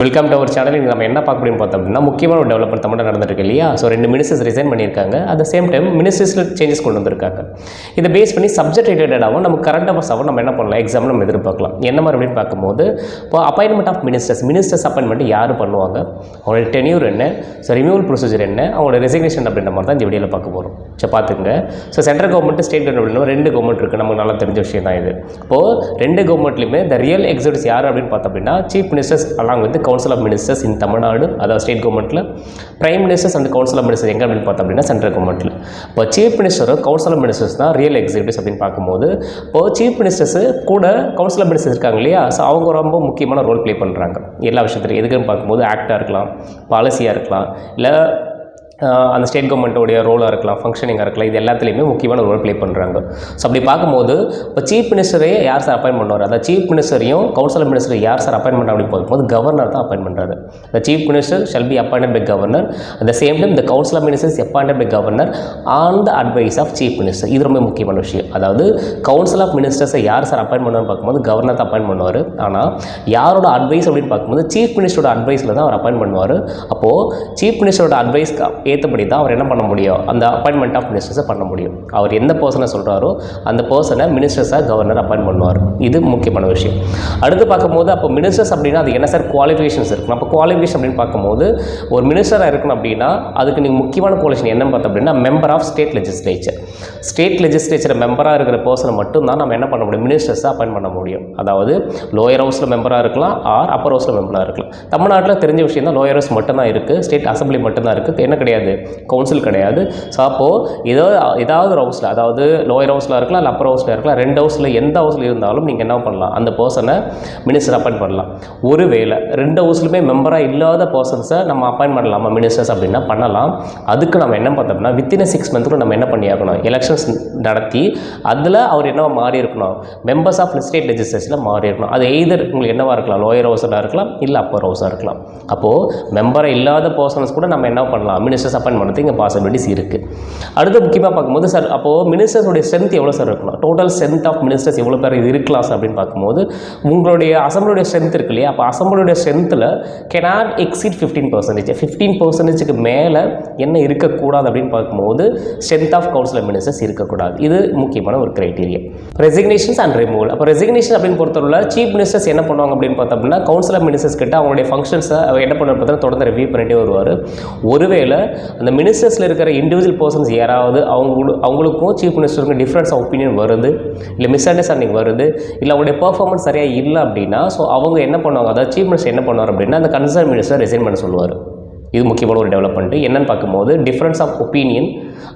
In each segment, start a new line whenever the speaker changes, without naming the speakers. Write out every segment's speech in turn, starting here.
Welcome to our channel இங்கே நம்ம என்ன பார்க்க முடியும் பார்த்தோம் அப்படின்னா முக்கியமான ஒரு டெவலப்மெண்ட் தமிழ் நடந்திருக்கு இல்லையா? ஸோ ரெண்டு மினிஸ்டர்ஸ் ரிசைன் பண்ணியிருக்காங்க. அட் சேம் டைம் மினிஸ்டர்ஸில் சேஞ்சஸ் கொண்டு வந்திருக்காங்க. இதை பேஸ் பண்ணி சப்ஜெக்ட் ரிலேட்டடாகவும் நம்ம கரண்ட் அஃபேர்ஸாகவும் நம்ம என்ன பண்ணலாம்? எக்ஸாம் நம்ம எதிர்பார்க்கலாம். என்ன மாதிரி அப்படின்னு பார்க்கும்போது இப்போ appointment of ministers ministers appointment யார் பண்ணுவாங்க? அவங்களோட டென்யூர் என்ன? ஸோ ரிமூவல் ப்ரொசீஜர் என்ன? அவங்களோட ரெசிக்னேஷன் அப்படின்ற மாதிரி தான் இந்த வீடியோவில் பார்க்க போகிறோம் ஸோ பார்த்துங்க so central government state government ரெண்டு கவர்மெண்ட் இருக்குது நமக்கு நல்லா தெரிஞ்ச விஷயம் தான் இது. இப்போது ரெண்டு கவர்மெண்ட்லையுமே த ரியல் எக்ஸிக்யூட்டிவ்ஸ் யார் அப்படின்னு பார்த்தோம் அப்படின்னா சீஃப் மினிஸ்டர்ஸ் அலாங் வந்து council of ministers in Tamil Nadu அதாவது ஸ்டேட் கவர்மெண்ட்டில் prime ministers and council of minister எங்கே அப்படின்னு பார்த்தோம் அப்படின்னா சென்ட்ரல் கவர்மெண்ட்டில் இப்போ சீஃப் மினிஸ்டரும் கவுன்சில் ஆஃப் மினிஸ்டர்ஸ் தான் ரியல் எக்ஸிக்யூட்டிவ்ஸ் அப்படின்னு பார்க்கும்போது இப்போ சீஃப் மினிஸ்டர்ஸ் கூட கவுன்சில் ஆஃப் மினிஸ்டர்ஸ் இருக்காங்க இல்லையா? ஸோ அவங்க ரொம்ப முக்கியமான ரோல் ப்ளே பண்ணுறாங்க எல்லா விஷயத்துலையும் எதுக்குன்னு பார்க்கும்போது ஆக்டாக இருக்கலாம் பாலிசியாக இருக்கலாம் இல்லை அந்த ஸ்டேட் கவர்மெண்ட்டோடைய ரோலாக இருக்கலாம் ஃபங்க்ஷனிங்காக இருக்கலாம் இது எல்லாத்துலேயுமே முக்கியமான ரோல் ப்ளே பண்ணுறாங்க ஸோ அப்படி பார்க்கும்போது இப்போ சீஃப் மினிஸ்டரே யார் சார் அப்பாயின் பண்ணுவார்? அந்த சீஃப் மினிஸ்டரையும் கவுன்சில் மினிஸ்டர் யார் சார் அப்பாயின் பண்ண அப்படின்னு பார்க்கும்போது கவர்னர் தான் அப்பாயின் பண்ணுறாரு the chief minister shall be appointed by governor at the same time the council of ministers appointed by governor on the advice of chief minister இது ரொம்ப முக்கியமான விஷயம். அதாவது கவுன்சில் ஆஃப் மினிஸ்டர்ஸை யார் சார் அப்பாயின் பண்ணுவார்னு பார்க்கும்போது governor தான் appoint பண்ணுவார். ஆனால் யாரோட அட்வைஸ் அப்படின்னு பார்க்கும்போது சீஃப் மினிஸ்டரோட அட்வைஸில் தான் அவர் அப்பாயின் பண்ணுவார். அப்போது சீஃப் மினிஸ்டரோட அட்வைஸ்க்கு ஏற்றபடி தான் அவர் என்ன பண்ண முடியும்? அந்த அப்பாயின்மெண்ட் ஆஃப் மினிஸ்டர்ஸை பண்ண முடியும். அவர் எந்த பர்சனை சொல்கிறாரோ அந்த பர்சனை மினிஸ்டர்ஸாக கவர்னர் அப்பாயின் பண்ணுவார். இது முக்கியமான விஷயம். அடுத்து பார்க்கும்போது அப்போ மினிஸ்டர்ஸ் அப்படின்னா அது என்ன சார் குவாலிஃபிகேஷன்ஸ் இருக்கணும். அப்போ குவாலிஃபிகேஷன் அப்படின்னு பார்க்கும்போது ஒரு மினிஸ்டராக இருக்கணும் அப்படின்னா அதுக்கு நீங்கள் முக்கியமான குவாலிஃபிகேஷன் என்னன்னு பார்த்தோம் அப்படின்னா member of state legislature state legislature மெம்பராக இருக்கிற பர்சனை மட்டும் தான் நம்ம என்ன பண்ண முடியும்? மினிஸ்டர்ஸாக அப்பாயின் பண்ண முடியும். அதாவது லோயர் ஹவுஸில் மெம்பராக இருக்கலாம் ஆர் அப்பர் ஹவுஸில் மெம்பராக இருக்கலாம். தமிழ்நாட்டில் தெரிஞ்ச விஷயம் தான் லோயர் ஹவுஸ் மட்டும்தான் இருக்குது ஸ்டேட் அசம்பிளி மட்டும்தான் இருக்குது என்ன கிடையாது. கவுன்சில் கிடையாது. ஸோ அப்போது ஏதோ ஏதாவது ஹவுஸில் அதாவது லோயர் ஹவுஸில் இருக்கலாம் இல்லை அப்பர் ஹவுஸில் இருக்கலாம் ரெண்டு ஹவுஸில் எந்த ஹவுஸில் இருந்தாலும் நீங்கள் என்ன பண்ணலாம்? அந்த பர்சனை மினிஸ்டர் அப்பாயின் பண்ணலாம். ஒருவேளை ரெண்டு ஹவுஸ்லையுமே மெம்பராக இல்லாத பர்சன்ஸை நம்ம அப்பாயின்ட் பண்ணலாமா மினிஸ்டர்ஸ் அப்படின்னா பண்ணலாம். அதுக்கு நம்ம என்ன பார்த்தோம்னா வித்தின் சிக்ஸ் மந்த்துக்கு நம்ம என்ன பண்ணியாகணும்? எலெக்ஷன்ஸ் நடத்தி அதில் அவர் என்னவா மாறி இருக்கணும் மெம்பர்ஸ் ஆஃப் ஸ்டேட் லெஜிஸ்லேஷனில் மாறி இருக்கணும் அது எய்தர் உங்களுக்கு என்னவாக இருக்கலாம்? லோயர் ஹவுஸாக இருக்கலாம் இல்லை அப்பர் ஹவுஸாக இருக்கலாம். அப்போது மெம்பராக இல்லாத பர்சன்ஸ் கூட நம்ம என்ன பண்ணலாம்? மினிஸ்டர்ஸ் அப்பாயின் பண்ணுறது இங்கே பாசிபிலிட்டிஸ் இருக்குது அடுத்து முக்கியமாக பார்க்கும்போது சார் அப்போது மினிஸ்டர்ஸோடைய ஸ்ட்ரென்த் எவ்வளோ சார் இருக்கணும்? டோட்டல் ஸ்ட்ரென்த் ஆஃப் மினிஸ்டர்ஸ் எவ்வளோ பேர் இது இருக்கலாம் சார் அப்படின்னு பார்க்கும்போது உங்களுடைய அசம்பிளியோட ஸ்ட்ரென்த் இருக்கு இல்லையா? அப்போ அசம்பிளியோட ஸ்ட்ரென்த்தில் cannot exceed fifteen percentage fifteen பர்சன்டேஜுக்கு மேலே என்ன இருக்கக்கூடாது அப்படின்னு பார்க்கும்போது ஸ்ட்ரென்த் ஆஃப் கவுன்சில் மினிஸ்டர்ஸ் இருக்கக்கூடாது. இது முக்கியமான ஒரு கிரைட்டீரியா ரெசிக்னேஷன்ஸ் அண்ட் ரிமூவல் அப்போ ரெசிக்னேஷன் அப்படின்னு பொறுத்தவரை சீஃப் மினிஸ்டர்ஸ் என்ன பண்ணுவாங்க அப்படின்னு பார்த்தோம் அப்படின்னா கவுன்சில் ஆஃப் மினிஸ்டர்ஸ் கிட்ட அவங்களுடைய ஃபங்க்ஷன்ஸை என்ன பண்ண பார்த்தா தொடர்ந்து ரிவ்யூ பண்ணிட்டே வருவார். ஒருவேளை அந்த மினிஸ்டர்ஸில் இருக்கிற இண்டிவிஜுவல் பர்சன்ஸ் யாராவது அவங்களு அவங்களுக்கும் சீஃப் மினிஸ்டருக்கும் டிஃப்ரென்ஸ் ஆஃப் ஒப்பீனியன் வருது இல்லை மிஸ் அண்டர்ஸ்டாண்டிங் வருது இல்லை அவங்களுடைய பர்ஃபார்மன்ஸ் சரியாக இல்லை அப்படின்னா ஸோ அவங்க என்ன பண்ணுவாங்க அதாவது சீஃப் மினிஸ்டர் என்ன பண்ணுவார் அப்படின்னா அந்த கன்சர்ன் மினிஸ்டர் ரிசைன் பண்ண சொல்லுவார். இது முக்கியமான ஒரு டெவலப்மெண்ட்டு என்னென்னு பார்க்கும்போது டிஃப்ரென்ஸ் ஆஃப் ஒப்பீனியன்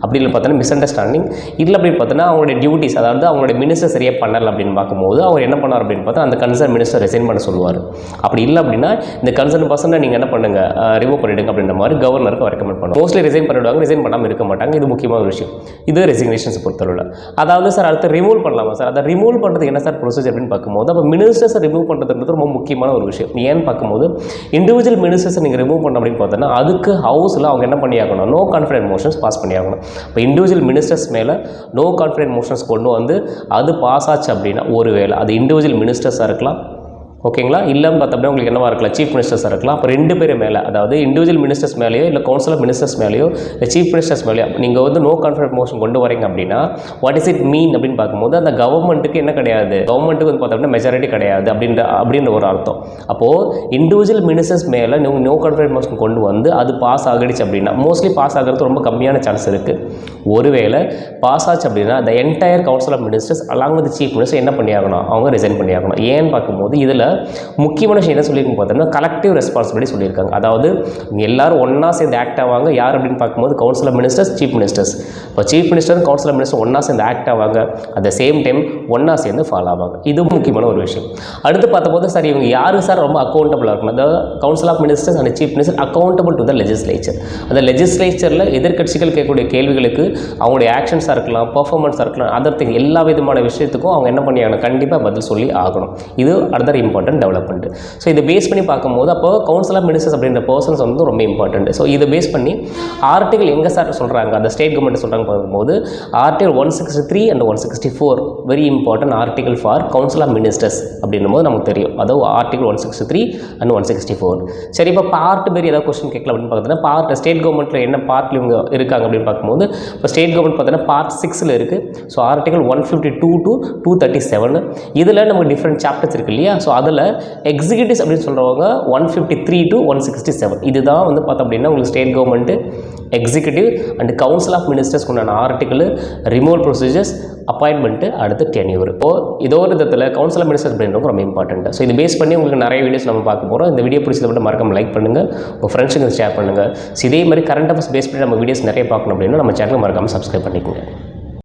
அப்படி இல்லை பார்த்தோன்னா மிஸ் அண்டர்ஸ்டாண்டிங் இல்லை அப்படின்னு பார்த்தோன்னா அவங்களுடைய டியூட்டிஸ் அதாவது அவங்களுடைய மினிஸ்டர் சரியாக பண்ணல அப்படின்னு பார்க்கும்போது அவர் என்ன பண்ணார் அப்படின்னு பார்த்தா அந்த கன்சர்ன் மினிஸ்டர் ரிசைன் பண்ண சொல்லுவார். அப்படி இல்லை அப்படின்னா இந்த கன்சர்ன் பர்சனை நீங்கள் என்ன பண்ணுங்கள் ரிமூவ் பண்ணிடுங்க அப்படின்ற மாதிரி கவர்னருக்கு ரெக்கமெண்ட் பண்ணுவோம் மோஸ்ட்லி ரிசைன் பண்ணிவிடுவாங்க ரிசைன் பண்ணாமல் இருக்க மாட்டாங்க. இது முக்கியமான ஒரு விஷயம். இது ரெசிக்னேஷன்ஸ் பொறுத்தவரை அதாவது சார் அடுத்து ரிமூவ் பண்ணலாமா? சார் அதை ரிமூவ் பண்ணுறது என்ன சார் ப்ரொசீஜர் அப்படின்னு பார்க்கும்போது அப்போ மினிஸ்டர்ஸை ரிமூவ் பண்ணுறதுன்றது ரொம்ப முக்கியமான ஒரு விஷயம். ஏன்னு பார்க்கும்போது இண்டிவிஜுவல் மினிஸ்டர்ஸை நீங்கள் ரிமூவ் பண்ண அப்படின்னு பார்த்தோன்னா அதுக்கு ஹவுஸில் அவங்க என்ன பண்ணியாகணும்? நோ கான்ஃபிடென்ட் மோஷன்ஸ் பாஸ் பண்ணியாகணும். இப்போ இண்டிவிஜுவல் மினிஸ்டர்ஸ் மேலே நோ கான்ஃபிடென்ட் மோஷன்ஸ் கொண்டு வந்து அது பாஸ் ஆச்சு அப்படின்னா ஒருவேளை அது இண்டிவிஜுவல் மினிஸ்டர்ஸாக இருக்கலாம் ஓகேங்களா? இல்லைன்னு பார்த்தோம்னா உங்களுக்கு என்னவாக இருக்கலாம்? சீஃப் மினிஸ்டர்ஸாக இருக்கலாம். அப்போ ரெண்டு பேர் மேலே அதாவது இண்டிவிஜுவல் மினிஸ்டர்ஸ் மேலேயோ இல்லை கவுன்சில் ஆஃப் மினிஸ்டர்ஸ் மேலேயோ இல்லை சீஃப் மினிஸ்டர்ஸ் மேலேயோ நீங்கள் வந்து நோ கான்ஃபிடன்ட் மோஷன் கொண்டு வரீங்க அப்படின்னா வாட் இஸ் இட் மீன் அப்படின்னு பார்க்கும்போது அந்த கவர்மெண்ட்டுக்கு என்ன கிடையாது? கவர்மெண்ட்டுக்கு வந்து பார்த்தோம்னா மெஜாரிட்டி கிடையாது அப்படின்ற அப்படின்ற ஒரு அர்த்தம். அப்போது இண்டிவிஜுவல் மினிஸ்டர்ஸ் மேலே நீங்கள் நோ கான்ஃபிடன்ட் மோஷன் கொண்டு வந்து அது பாஸ் ஆகிடுச்சு அப்படின்னா மோஸ்ட்லி பாஸ் ஆகிறது ரொம்ப கம்மியான சான்ஸ் இருக்குது ஒருவேளை பாஸ் ஆச்சு அப்படின்னா அந்த entire council of ministers along with chief minister என்ன பண்ணியாகணும்? அவங்க ரிசைன் பண்ணியாகணும். ஏன்னு பார்க்கும்போது இதில் முக்கியமான விஷயம் என்ன சொல்லியிருக்கோம் பார்த்தோம்னா கலெக்டிவ் ரெஸ்பான்சிபிலிட்டி சொல்லியிருக்காங்க. அதாவது எல்லாரும் ஒன்றா சேர்ந்து ஆக்ட் ஆவாங்க. யார் அப்படின்னு பார்க்கும்போது council of ministers chief ministers இப்போ chief minister council of minister ஒன்றா சேர்ந்து ஆக்ட் ஆவாங்க. அட் த சேம் டைம் ஒன்றா சேர்ந்து ஃபாலோ ஆவாங்க. இது முக்கியமான ஒரு விஷயம். அடுத்து பார்த்தபோது சார் இவங்க யார் சார் ரொம்ப அக்கௌண்டபிளாக இருக்கணும். அதாவது council of ministers and chief minister accountable to the legislature அந்த லெஜிஸ்லேச்சரில் எதிர்க்கட்சிகள் கேட்கக்கூடிய கேள்விகளுக்கு அவங்களுடைய ஆக்ஷன்ஸாக இருக்கலாம் பர்ஃபார்மன்ஸாக இருக்கலாம் அதர் திங் எல்லா விதமான விஷயத்துக்கும் அவங்க என்ன பண்ணியாகணும் கண்டிப்பாக பதில் சொல்லி ஆகணும். இது அடுத்த இம்பார்ட்டன்ட் இம்பார்ட்டன்ட் டெவலப்மெண்ட் ஸோ இதை பேஸ் பண்ணி பார்க்கும்போது அப்போ கவுன்சில் ஆஃப் மினிஸ்டர்ஸ் அப்படின்ற பர்சன்ஸ் வந்து ரொம்ப இம்பார்ட்டன்ட் ஸோ இதை பேஸ் பண்ணி ஆர்டிகல் எங்கே சார் சொல்கிறாங்க அந்த ஸ்டேட் கவர்மெண்ட் சொல்கிறாங்க பார்க்கும்போது article one sixty three and one sixty four very important article for council of ministers அப்படின்னும் போது நமக்கு தெரியும். அதாவது article one sixty three and one sixty four சரி இப்போ பார்ட் பேர் ஏதாவது கொஸ்டின் கேட்கல அப்படின்னு பார்த்தீங்கன்னா பார்ட் ஸ்டேட் கவர்மெண்ட்டில் என்ன பார்ட்டில் இவங்க இருக்காங்க அப்படின்னு பார்க்கும்போது இப்போ ஸ்டேட் கவர்மெண்ட் பார்த்தீங்கன்னா பார்ட் சிக்ஸில் இருக்குது so article one fifty two to two thirty seven இதில் நமக்கு டிஃப்ரெண்ட் சாப்டர்ஸ் இருக்கு இல்லையா? ஸோ அதில் எக்ஸிக்யூட்டிவ்ஸ் அப்படின்னு சொல்கிறவங்க one fifty three to one sixty seven இதுதான் வந்து பார்த்தோம் அப்படின்னா உங்களுக்கு state government executive and council of ministers உண்டான ஆர்டிக்கல் ரிமூவல் ப்ரொசீஜர்ஸ் அப்பாயின்மெண்ட்டு அடுத்து டென்யூர் ஓ இதோ ஒரு விதத்தில் கவுன்சில் ஆஃப் மினிஸ்டர்ஸ் அப்படின்றது ரொம்ப இம்பார்ட்டன்ட் ஸோ இது பேஸ் பண்ணி உங்களுக்கு நிறைய வீடியோஸ் நம்ம பார்க்க போகிறோம் இந்த வீடியோ பிடிச்சதை மட்டும் மறக்காம லைக் பண்ணுங்கள் உங்கள் ஃப்ரெண்ட்ஸுக்கு ஷேர் பண்ணுங்கள் ஸோ இதே மாதிரி கரண்ட் அஃபேர்ஸ் பேஸ் பண்ணி நம்ம வீடியோஸ் நிறைய பார்க்கணும் அப்படின்னா நம்ம சேனல் மறக்காமல் சப்ஸ்கிரைப் பண்ணிக்கோங்க.